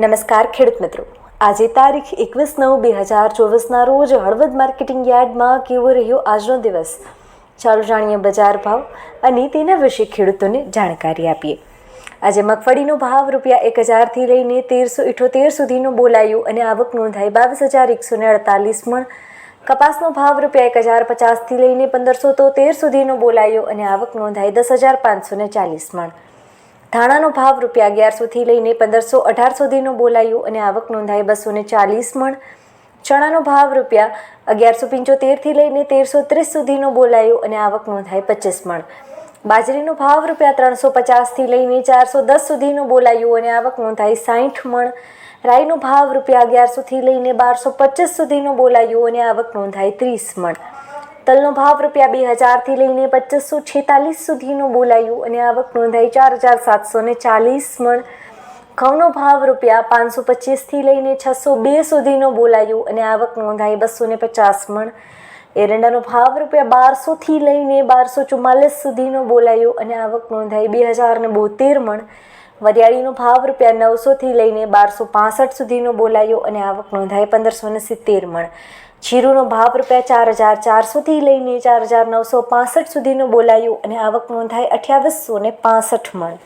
નમસ્કાર ખેડૂત મિત્રો. આજે તારીખ એકવીસ નવ બે હજાર ચોવીસના રોજ હળવદ માર્કેટિંગ યાર્ડમાં કેવો રહ્યો આજનો દિવસ? ચાલો જાણીએ બજાર ભાવ અને તેના વિશે ખેડૂતોને જાણકારી આપીએ. આજે મગફળીનો ભાવ રૂપિયા એક હજારથી લઈને તેરસો ઇઠોતેર સુધીનો બોલાયો અને આવક નોંધાઈ બાવીસ હજાર એકસો ને અડતાલીસ મણ. કપાસનો ભાવ રૂપિયા એક હજાર પચાસથી લઈને પંદરસો તોતેર સુધીનો બોલાયો અને આવક નોંધાઈ દસ હજાર પાંચસો ને ચાલીસ મણ. ધાણાનો ભાવ રૂપિયા અગિયારસોથી લઈને પંદરસો અઢાર સુધીનો બોલાયો અને આવક નોંધાઈ બસો ને ચાલીસ મણ. ચણાનો ભાવ રૂપિયા અગિયારસો પંચોતેરથી લઈને તેરસો ત્રીસ સુધીનો બોલાયો અને આવક નોંધાઈ પચીસ મણ. બાજરીનો ભાવ રૂપિયા ત્રણસો પચાસથી લઈને ચારસો દસ સુધીનો બોલાયો અને આવક નોંધાઈ સાઠ મણ. રાઈનો ભાવ રૂપિયા અગિયારસોથી લઈને બારસો પચીસ સુધીનો બોલાયો અને આવક નોંધાઈ ત્રીસ મણ. તલનો ભાવ રૂપિયા બે હજારથી લઈને પચીસો છેતાલીસ સુધીનું બોલાયું અને આવક નોંધાઈ ચાર હજાર સાતસો ને ચાલીસ મણ. ઘઉંનો ભાવ રૂપિયા પાંચસો પચીસથી લઈને છસો બે સુધીનો બોલાયું અને આવક નોંધાઈ બસો ને પચાસ મણ. એરંડાનો ભાવ રૂપિયા બારસોથી લઈને બારસો ચુમ્માલીસ સુધીનો બોલાયો અને આવક નોંધાઈ બે હજાર બોતેર મણ. વરિયાળીનો ભાવ રૂપિયા નવસોથી લઈને બારસો પાસઠ સુધીનો બોલાયો અને આવક નોંધાઈ પંદરસો ને સિત્તેર મણ. જીરુનો ભાવ રૂપિયા ચાર હજાર ચારસોથી લઈને ચાર હજાર નવસો પાસઠ સુધીનો બોલાયો અને આવક નોંધાઈ અઠ્યાવીસો ને પાસઠ મણ.